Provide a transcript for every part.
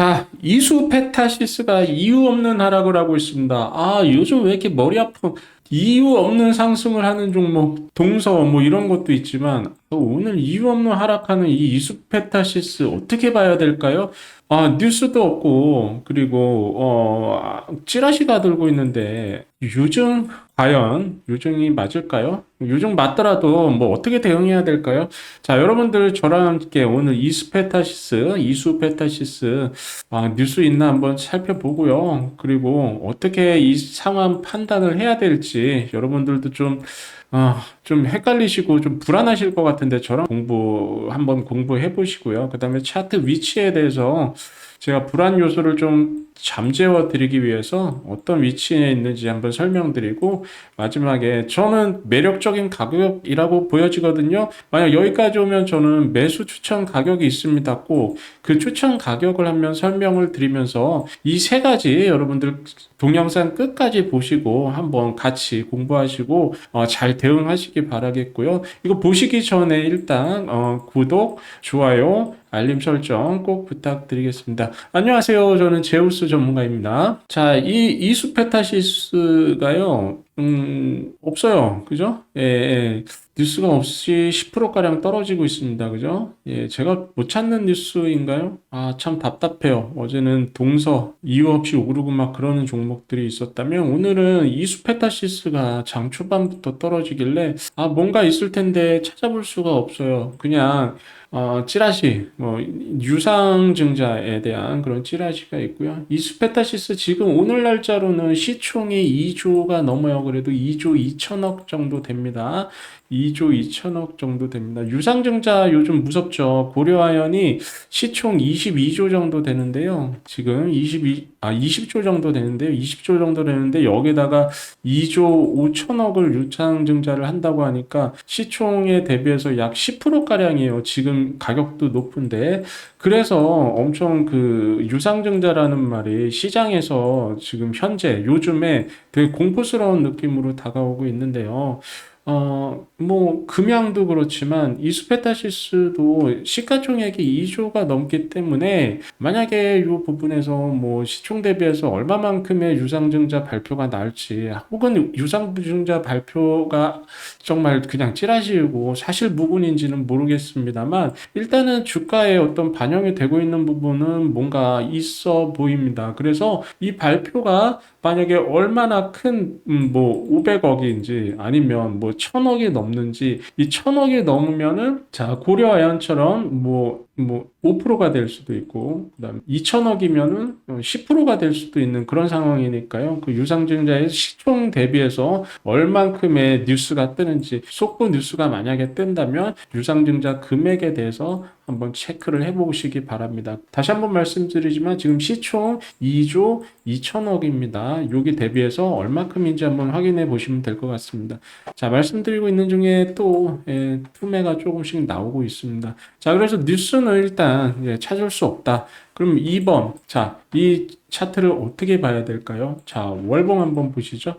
자, 이수 페타시스가 이유 없는 하락을 하고 있습니다. 아, 요즘 왜 이렇게 머리 아픈 이유 없는 상승을 하는 종목, 동서 뭐 이런 것도 있지만 또 오늘 이유 없는 하락하는 이 이수 페타시스 어떻게 봐야 될까요? 아, 뉴스도 없고 그리고 어, 아, 찌라시가 들고 있는데 요즘 과연 요즘이 맞을까요? 요즘 맞더라도 뭐 어떻게 대응해야 될까요? 자, 여러분들 저랑 함께 오늘 이스페타시스, 이수페타시스 아, 뉴스 있나 한번 살펴보고요. 그리고 어떻게 이 상황 판단을 해야 될지 여러분들도 좀 아, 좀 헷갈리시고 좀 불안하실 것 같은데 저랑 공부 한번 공부해 보시고요. 그다음에 차트 위치에 대해서 제가 불안 요소를 좀 잠재워 드리기 위해서 어떤 위치에 있는지 한번 설명드리고 마지막에 저는 매력적인 가격이라고 보여지거든요. 만약 여기까지 오면 저는 매수 추천 가격이 있습니다. 꼭그 추천 가격을 한번 설명을 드리면서 이 세 가지 여러분들 동영상 끝까지 보시고 한번 같이 공부하시고 어, 잘 대응하시기 바라겠고요. 이거 보시기 전에 일단 어, 구독, 좋아요, 알림 설정 꼭 부탁드리겠습니다. 안녕하세요. 저는 제우스 전문가입니다. 자, 이 이수페타시스가요, 음, 없어요. 그죠? 예, 예. 뉴스가 없이 10%가량 떨어지고 있습니다. 그죠? 예, 제가 못 찾는 뉴스인가요? 아, 참 답답해요. 어제는 동서 이유 없이 오르고 막 그러는 종목들이 있었다면 오늘은 이수페타시스가 장 초반부터 떨어지길래 아, 뭔가 있을 텐데 찾아볼 수가 없어요. 그냥 어, 찌라시, 뭐, 유상증자에 대한 그런 찌라시가 있고요. 이스페타시스 지금 오늘 날짜로는 시총이 2조가 넘어요. 그래도 2조 2천억 정도 됩니다. 2조 2천억 정도 됩니다. 유상증자 요즘 무섭죠. 고려아연이 시총 22조 정도 되는데요. 지금 22, 아, 20조 정도 되는데요. 20조 정도 되는데 여기다가 2조 5천억을 유상증자를 한다고 하니까 시총에 대비해서 약 10%가량이에요. 지금 가격도 높은데. 그래서 엄청 그 유상증자라는 말이 시장에서 지금 현재 요즘에 되게 공포스러운 느낌으로 다가오고 있는데요. 어, 뭐, 금양도 그렇지만, 이수페타시스도 시가총액이 2조가 넘기 때문에, 만약에 이 부분에서 뭐, 시총 대비해서 얼마만큼의 유상증자 발표가 나올지, 혹은 유상증자 발표가 정말 그냥 찌라시고 사실 무근인지는 모르겠습니다만, 일단은 주가에 어떤 반영이 되고 있는 부분은 뭔가 있어 보입니다. 그래서 이 발표가 만약에 얼마나 큰, 음, 뭐, 500억인지 아니면 뭐, 1000억이 넘는지, 이 1000억이 넘으면은, 자, 고려아연처럼 뭐, 뭐, 5%가 될 수도 있고, 그 다음 2천억이면은 10%가 될 수도 있는 그런 상황이니까요. 그 유상증자의 시총 대비해서 얼만큼의 뉴스가 뜨는지, 속보 뉴스가 만약에 뜬다면 유상증자 금액에 대해서 한번 체크를 해보시기 바랍니다. 다시 한번 말씀드리지만 지금 시총 2조 2천억입니다. 여기 대비해서 얼마큼인지 한번 확인해 보시면 될 것 같습니다. 자, 말씀드리고 있는 중에 또 예, 품매가 조금씩 나오고 있습니다. 자, 그래서 뉴스 는 일단 예, 찾을 수 없다. 그럼 2번. 자, 이 차트를 어떻게 봐야 될까요? 자, 월봉 한번 보시죠.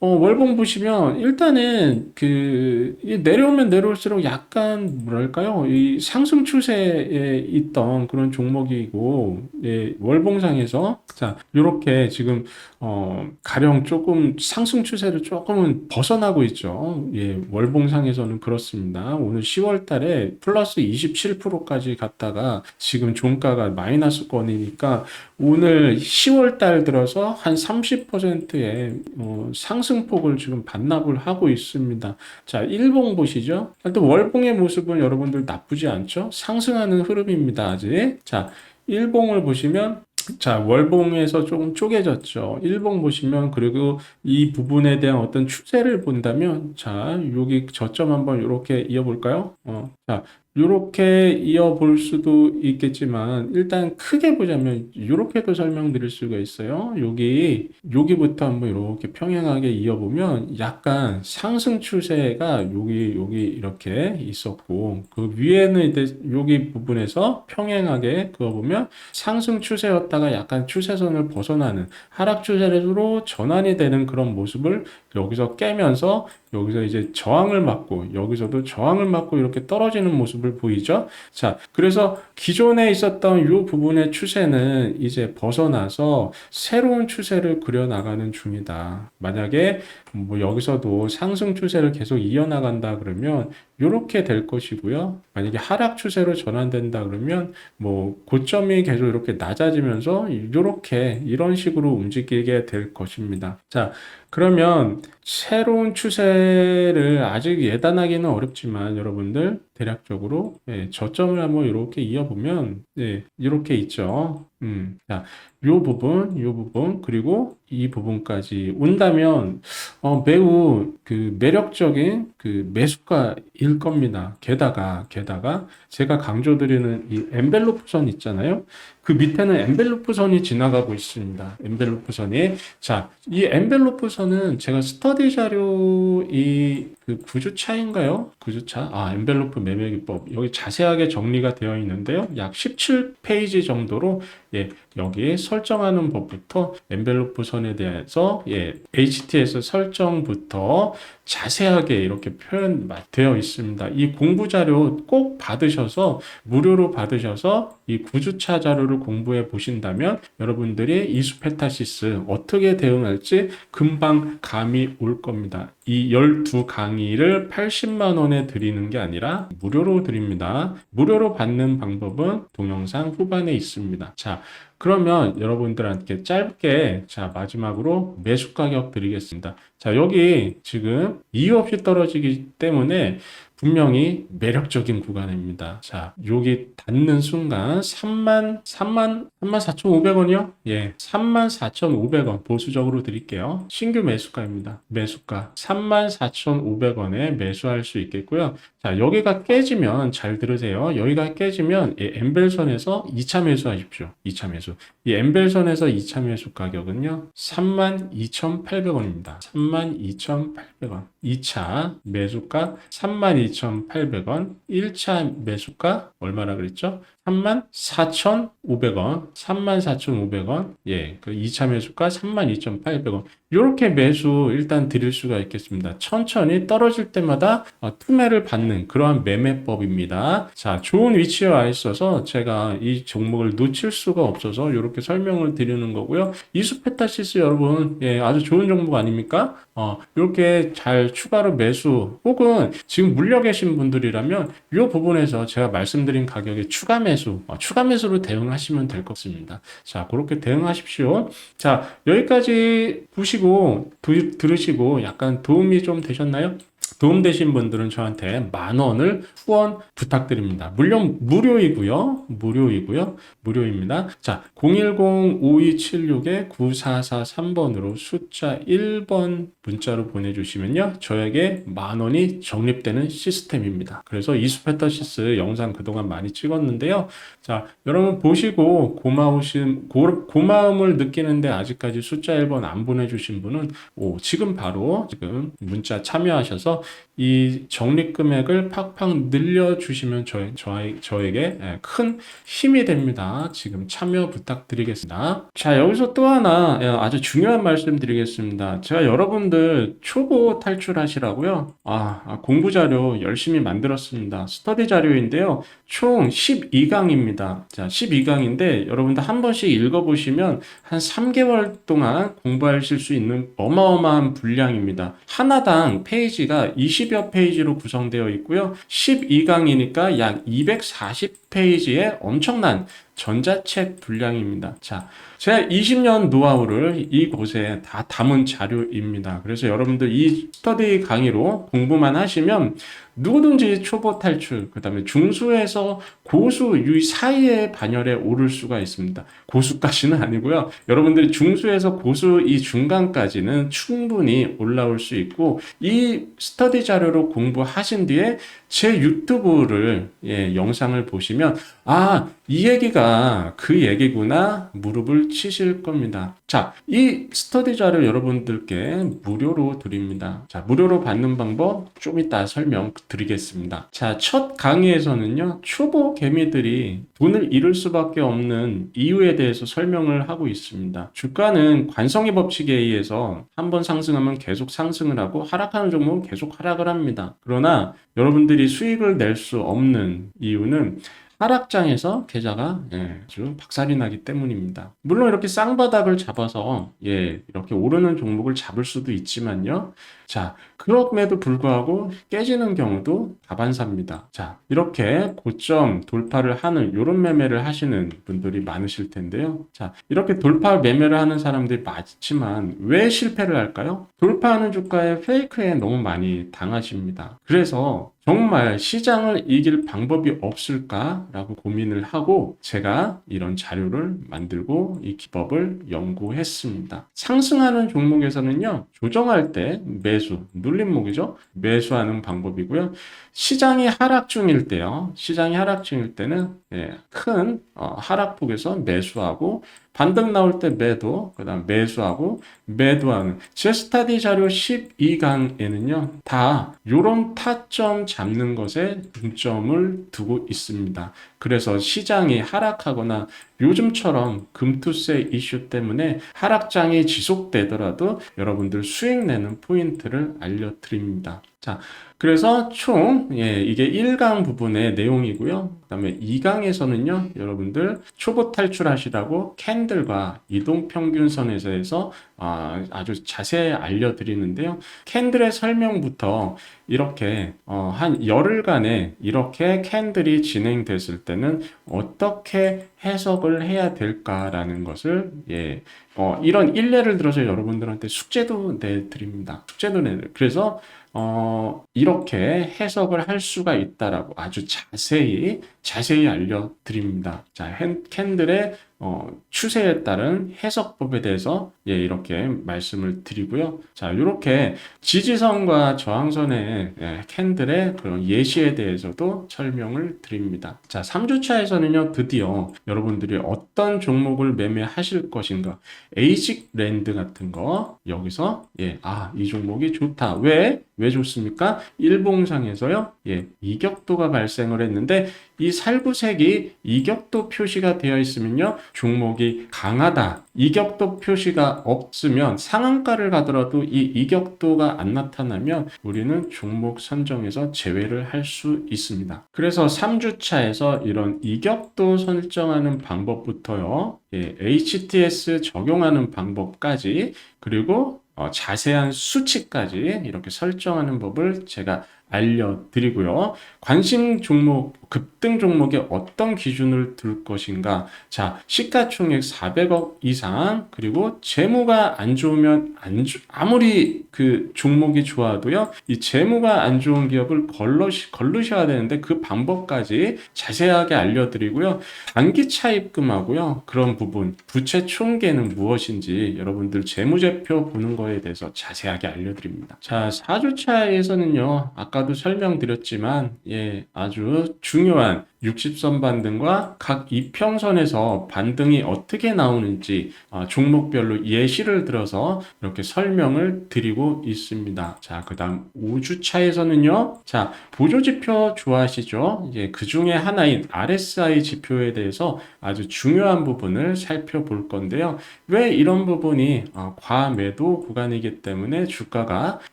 어, 월봉 보시면 일단은 그이 내려오면 내려올수록 약간 뭐랄까요? 이 상승 추세에 있던 그런 종목이고 예, 월봉상에서 자, 요렇게 지금 어, 가령 조금 상승 추세를 조금은 벗어나고 있죠. 예, 월봉상에서는 그렇습니다. 오늘 10월 달에 플러스 27%까지 갔다가 지금 종가가 마이너스권이니까 오늘 10월 달 들어서 한 30%의 어, 상승폭을 지금 반납을 하고 있습니다. 자, 일봉 보시죠. 일단 월봉의 모습은 여러분들 나쁘지 않죠? 상승하는 흐름입니다, 아직. 자, 일봉을 보시면 자, 월봉에서 조금 쪼개졌죠. 일봉 보시면, 그리고 이 부분에 대한 어떤 추세를 본다면, 자, 여기 저점 한번 이렇게 이어볼까요? 어, 자, 이렇게 이어볼 수도 있겠지만 일단 크게 보자면 이렇게도 설명드릴 수가 있어요. 여기 여기부터 한번 이렇게 평행하게 이어보면 약간 상승 추세가 여기 여기 이렇게 있었고 그 위에는 이제 여기 부분에서 평행하게 그어보면 상승 추세였다가 약간 추세선을 벗어나는 하락 추세로 전환이 되는 그런 모습을 여기서 깨면서 여기서 이제 저항을 맞고 여기서도 저항을 맞고 이렇게 떨어지는 모습을 모습을 보이죠? 자, 그래서 기존에 있었던 이 부분의 추세는 이제 벗어나서 새로운 추세를 그려나가는 중이다. 만약에 뭐 여기서도 상승 추세를 계속 이어나간다 그러면 이렇게 될 것이고요. 만약에 하락 추세로 전환된다 그러면 뭐 고점이 계속 이렇게 낮아지면서 이렇게 이런 식으로 움직이게 될 것입니다. 자, 그러면 새로운 추세를 아직 예단하기는 어렵지만 여러분들 대략적으로 예, 저점을 한번 이렇게 이어보면 예, 이렇게 있죠. 음, 자, 요 부분, 요 부분 그리고 이 부분까지 온다면 어, 매우 그 매력적인 그 매수가일 겁니다. 게다가 게다가 제가 강조드리는 이 엔벨로프 선 있잖아요. 그 밑에는 엔벨로프 선이 지나가고 있습니다. 엔벨로프 선이 자, 이 엔벨로프 선은 제가 스터디 자료 이 그 구주차인가요? 구주차? 아, 엔벨로프 매매 기법. 여기 자세하게 정리가 되어 있는데요. 약 17페이지 정도로 예, 여기 설정하는 법부터 엔벨로프 선에 대해서 예, HTS 설정부터 자세하게 이렇게 표현되어 있습니다. 이 공부 자료 꼭 받으셔서 무료로 받으셔서 이 구주차 자료를 공부해 보신다면 여러분들이 이수페타시스 어떻게 대응할지 금방 감이 올 겁니다. 이 12강의를 80만 원에 드리는 게 아니라 무료로 드립니다. 무료로 받는 방법은 동영상 후반에 있습니다. 자, 그러면 여러분들한테 짧게 자 마지막으로 매수 가격 드리겠습니다. 자 여기 지금 이유 없이 떨어지기 때문에 분명히 매력적인 구간입니다. 자, 여기 닿는 순간 3만 3만 3만 4,500원이요? 예. 3만 4,500원 보수적으로 드릴게요. 신규 매수가입니다. 매수가 3만 4,500원에 매수할 수 있겠고요. 자, 여기가 깨지면 잘 들으세요. 여기가 깨지면 이 엠벨선에서 2차 매수하십시오. 2차 매수. 이 엠벨선에서 2차 매수 가격은요. 32,800원입니다. 32,800원. 2차 매수가 32,800원. 1차 매수가 얼마나 그랬죠? 34,500원, 34,500원, 예, 그 2차 매수가 32,800원. 이렇게 매수 일단 드릴 수가 있겠습니다. 천천히 떨어질 때마다 어, 투매를 받는 그러한 매매법입니다. 자, 좋은 위치에 와 있어서 제가 이 종목을 놓칠 수가 없어서 이렇게 설명을 드리는 거고요. 이수페타시스 여러분, 예, 아주 좋은 종목 아닙니까? 어, 이렇게 잘 추가로 매수 혹은 지금 물려 계신 분들이라면 이 부분에서 제가 말씀드린 가격에 추가 매수, 어, 추가 매수로 대응하시면 될 것 같습니다. 자, 그렇게 대응하십시오. 자, 여기까지 보시고 두- 들으시고 약간 도움이 좀 되셨나요? 도움되신 분들은 저한테 만 원을 후원 부탁드립니다. 물론 무료이고요. 무료이고요. 무료입니다. 자, 010-5276-9443번으로 숫자 1번 문자로 보내주시면요. 저에게 만 원이 적립되는 시스템입니다. 그래서 이스페타시스 영상 그동안 많이 찍었는데요. 자, 여러분 보시고 고마우신, 고, 고마움을 느끼는데 아직까지 숫자 1번 안 보내주신 분은 오, 지금 바로 지금 문자 참여하셔서 이 적립 금액을 팍팍 늘려주시면 저, 저, 저에게 예, 큰 힘이 됩니다. 지금 참여 부탁드리겠습니다. 자, 여기서 또 하나 예, 아주 중요한 말씀 드리겠습니다. 제가 여러분들 초보 탈출하시라고요. 아, 아, 공부 자료 열심히 만들었습니다. 스터디 자료인데요. 총 12강입니다. 자, 12강인데 여러분들 한 번씩 읽어보시면 한 3개월 동안 공부하실 수 있는 어마어마한 분량입니다. 하나당 페이지가 20여 페이지로 구성되어 있고요. 12강이니까 약 240 페이지의 엄청난 전자책 분량입니다. 자, 제가 20년 노하우를 이곳에 다 담은 자료입니다. 그래서 여러분들 이 스터디 강의로 공부만 하시면 누구든지 초보 탈출, 그 다음에 중수에서 고수 이 사이의 반열에 오를 수가 있습니다. 고수까지는 아니고요. 여러분들이 중수에서 고수 이 중간까지는 충분히 올라올 수 있고 이 스터디 자료로 공부하신 뒤에 제 유튜브를 예, 영상을 보시면 아, 이 얘기가 그 얘기구나 무릎을 치실 겁니다. 자, 이 스터디 자료 여러분들께 무료로 드립니다. 자, 무료로 받는 방법 좀 이따 설명드리겠습니다. 자, 첫 강의에서는요, 초보 개미들이 돈을 잃을 수밖에 없는 이유에 대해서 설명을 하고 있습니다. 주가는 관성의 법칙에 의해서 한번 상승하면 계속 상승을 하고 하락하는 종목은 계속 하락을 합니다. 그러나 여러분들이 수익을 낼 수 없는 이유는 하락장에서 계좌가 예, 아주 박살이 나기 때문입니다. 물론 이렇게 쌍바닥을 잡아서 예, 이렇게 오르는 종목을 잡을 수도 있지만요. 자, 그럼에도 불구하고 깨지는 경우도 다반사입니다. 자, 이렇게 고점 돌파를 하는 이런 매매를 하시는 분들이 많으실 텐데요. 자, 이렇게 돌파 매매를 하는 사람들이 많지만 왜 실패를 할까요? 돌파하는 주가의 페이크에 너무 많이 당하십니다. 그래서 정말 시장을 이길 방법이 없을까라고 고민을 하고 제가 이런 자료를 만들고 이 기법을 연구했습니다. 상승하는 종목에서는요, 조정할 때 매 수, 눌림목이죠. 매수하는 방법이고요. 시장이 하락 중일 때요. 시장이 하락 중일 때는 예, 큰 어, 하락폭에서 매수하고 반등 나올 때 매도, 그 다음 매수하고 매도하는 제 스타디 자료 12강에는요. 다 요런 타점 잡는 것에 중점을 두고 있습니다. 그래서 시장이 하락하거나 요즘처럼 금투세 이슈 때문에 하락장이 지속되더라도 여러분들 수익 내는 포인트를 알려드립니다. 자, 그래서 총, 예, 이게 1강 부분의 내용이고요. 그 다음에 2강에서는요, 여러분들 초보 탈출하시라고 캔들과 이동평균선에서 해서 아, 아주 자세히 알려드리는데요. 캔들의 설명부터 이렇게 어, 한 열흘간에 이렇게 캔들이 진행됐을 때는 어떻게 해석을 해야 될까라는 것을 예, 어, 이런 일례를 들어서 여러분들한테 숙제도 내드립니다. 숙제도 내. 그래서 어, 이렇게 해석을 할 수가 있다라고 아주 자세히 자세히 알려드립니다. 자, 캔들의 어, 추세에 따른 해석법에 대해서 예, 이렇게 말씀을 드리고요. 자, 이렇게 지지선과 저항선의 예, 캔들의 그런 예시에 대해서도 설명을 드립니다. 자, 3주차에서는요, 드디어 여러분들이 어떤 종목을 매매하실 것인가, 에이직 랜드 같은 거, 여기서, 예, 아, 이 종목이 좋다. 왜? 왜 좋습니까? 일봉상에서요, 예, 이격도가 발생을 했는데, 이 살구색이 이격도 표시가 되어 있으면요, 종목이 강하다. 이격도 표시가 없으면 상한가를 가더라도 이 이격도가 안 나타나면 우리는 종목 선정에서 제외를 할 수 있습니다. 그래서 3주차에서 이런 이격도 설정하는 방법부터요, 예, HTS 적용하는 방법까지 그리고 어, 자세한 수치까지 이렇게 설정하는 법을 제가 알려드리고요. 관심 종목, 급등 종목에 어떤 기준을 둘 것인가. 자, 시가총액 400억 이상, 그리고 재무가 안 좋으면 안 주, 아무리 그 종목이 좋아도요, 이 재무가 안 좋은 기업을 걸러시, 걸르셔야 되는데 그 방법까지 자세하게 알려드리고요. 단기 차입금하고요, 그런 부분, 부채 총계는 무엇인지 여러분들 재무제표 보는 거에 대해서 자세하게 알려드립니다. 자, 4주차에서는요, 아까 도 설명드렸지만, 예, 아주 중요한 60선 반등과 각 이평선에서 반등이 어떻게 나오는지 어, 종목별로 예시를 들어서 이렇게 설명을 드리고 있습니다. 자, 그 다음 5주차에서는요. 자, 보조지표 좋아하시죠? 이제 그 중에 하나인 RSI 지표에 대해서 아주 중요한 부분을 살펴볼 건데요. 왜 이런 부분이 어, 과매도 구간이기 때문에 주가가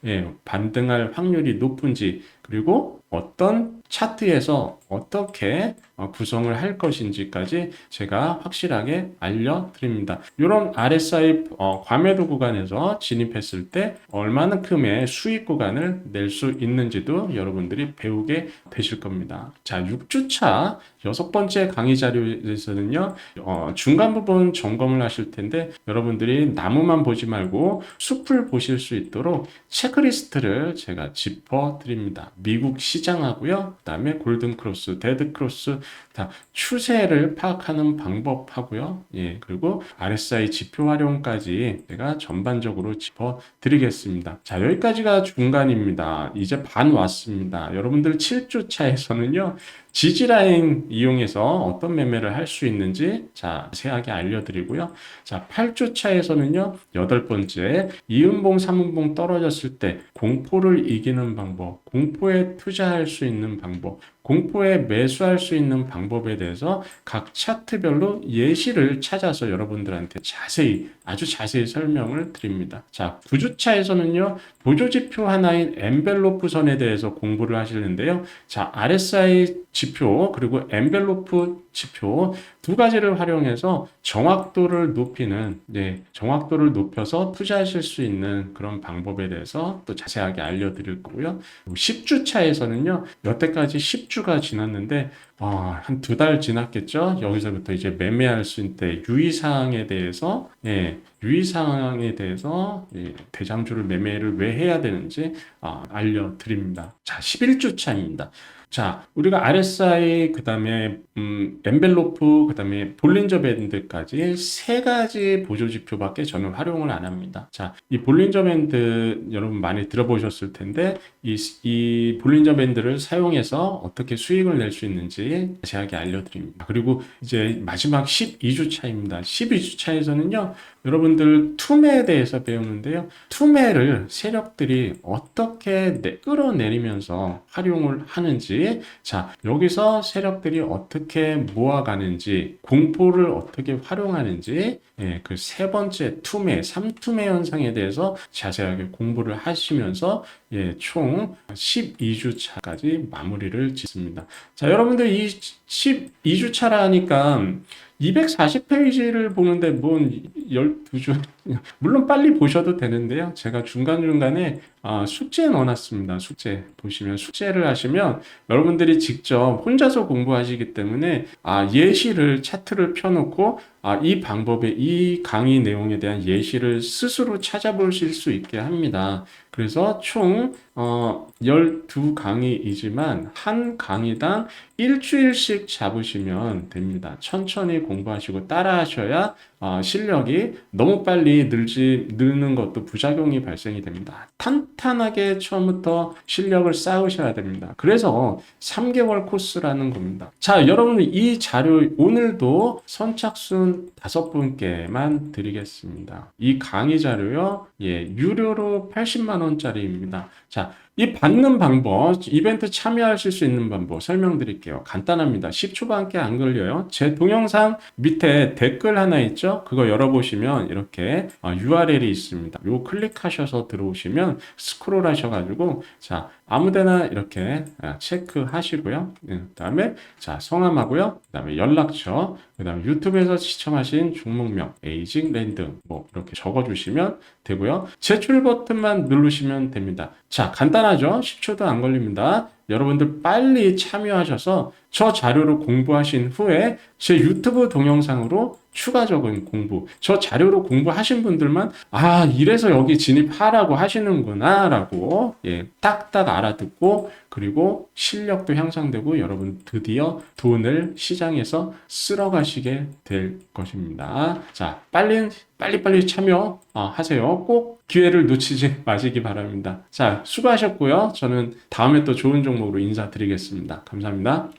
예, 반등할 확률이 높은지 그리고 어떤 차트에서 어떻게 어, 구성을 할 것인지까지 제가 확실하게 알려드립니다. 이런 RSI 어, 과매도 구간에서 진입했을 때 얼마만큼의 수익 구간을 낼 수 있는지도 여러분들이 배우게 되실 겁니다. 자, 6주차 여섯 번째 강의 자료에서는요, 어, 중간 부분 점검을 하실 텐데 여러분들이 나무만 보지 말고 숲을 보실 수 있도록 체크리스트를 제가 짚어 드립니다. 미국 시장하고요, 그 다음에 골든 크로스, 데드 크로스, 다 추세를 파악하는 방법하고요. 예, 그리고 RSI 지표 활용까지 제가 전반적으로 짚어 드리겠습니다. 자, 여기까지가 중간입니다. 이제 반 왔습니다. 여러분들 7주 차에서는요, 지지라인 이용해서 어떤 매매를 할 수 있는지 자, 자세하게 알려드리고요. 자, 8주 차에서는요, 여덟 번째, 이음봉, 삼음봉 떨어졌을 때 공포를 이기는 방법, 공포에 투자할 수 있는 방법, 공포에 매수할 수 있는 방법에 대해서 각 차트별로 예시를 찾아서 여러분들한테 자세히, 아주 자세히 설명을 드립니다. 자, 9주차에서는요, 보조지표 하나인 엔벨로프 선에 대해서 공부를 하시는데요. 자, RSI 지표, 그리고 엔벨로프 지표 두 가지를 활용해서 정확도를 높이는, 네, 정확도를 높여서 투자하실 수 있는 그런 방법에 대해서 또 자세하게 알려드릴 거고요. 10주 차에서는요, 여태까지 10주가 지났는데, 아, 한 두 달 지났겠죠? 여기서부터 이제 매매할 수 있는 유의사항에 대해서, 예, 유의사항에 대해서 예, 대장주를 매매를 왜 해야 되는지 아, 알려드립니다. 자, 11주 차입니다. 자, 우리가 RSI, 그 다음에, 음, 엔벨로프, 그 다음에 볼린저 밴드까지 세 가지 보조 지표밖에 저는 활용을 안 합니다. 자, 이 볼린저 밴드 여러분 많이 들어보셨을 텐데, 이, 이 볼린저 밴드를 사용해서 어떻게 수익을 낼 수 있는지 자세하게 알려드립니다. 그리고 이제 마지막 12주 차입니다. 12주 차에서는요, 여러분들 투매에 대해서 배우는데요. 투매를 세력들이 어떻게 내- 끌어내리면서 활용을 하는지, 자, 여기서 세력들이 어떻게 모아가는지, 공포를 어떻게 활용하는지, 예, 그 세 번째 투매, 삼투매 현상에 대해서 자세하게 공부를 하시면서 예, 총 12주차까지 마무리를 짓습니다. 자, 여러분들 이 12주차라니까 240페이지를 보는데 뭔 12주 물론 빨리 보셔도 되는데요. 제가 중간중간에 아, 숙제 넣어놨습니다. 숙제 보시면 숙제를 하시면 여러분들이 직접 혼자서 공부하시기 때문에 아, 예시를 차트를 펴놓고 아, 이 방법에 이 강의 내용에 대한 예시를 스스로 찾아보실 수 있게 합니다. 그래서 총 어, 12강의이지만 한 강의당 일주일씩 잡으시면 됩니다. 천천히 공부하시고 따라하셔야 어, 실력이 너무 빨리 늘지, 늘는 것도 부작용이 발생이 됩니다. 탄탄하게 처음부터 실력을 쌓으셔야 됩니다. 그래서 3개월 코스라는 겁니다. 자, 여러분 이 자료 오늘도 선착순 다섯 분께만 드리겠습니다. 이 강의 자료요, 예, 유료로 80만 원짜리입니다. 자, 이 받는 방법, 이벤트 참여하실 수 있는 방법 설명드릴게요. 간단합니다. 10초밖에 안 걸려요. 제 동영상 밑에 댓글 하나 있죠? 그거 열어보시면 이렇게 어, URL이 있습니다. 요 클릭하셔서 들어오시면 스크롤 하셔가지고, 자, 아무데나 이렇게 아, 체크하시고요. 그 다음에, 자, 성함하고요. 그 다음에 연락처, 그 다음에 유튜브에서 시청하신 종목명, 에이징 랜드, 뭐, 이렇게 적어주시면 되고요. 제출 버튼만 누르시면 됩니다. 자, 간단하죠? 10초도 안 걸립니다. 여러분들 빨리 참여하셔서 저 자료를 공부하신 후에 제 유튜브 동영상으로 추가적인 공부, 저 자료로 공부하신 분들만 아, 이래서 여기 진입하라고 하시는구나 라고 예, 딱딱 알아듣고 그리고 실력도 향상되고 여러분 드디어 돈을 시장에서 쓸어 가시게 될 것입니다. 자, 빨리 빨리빨리 참여 어, 하세요. 꼭 기회를 놓치지 마시기 바랍니다. 자, 수고하셨고요. 저는 다음에 또 좋은 종목으로 인사드리겠습니다. 감사합니다.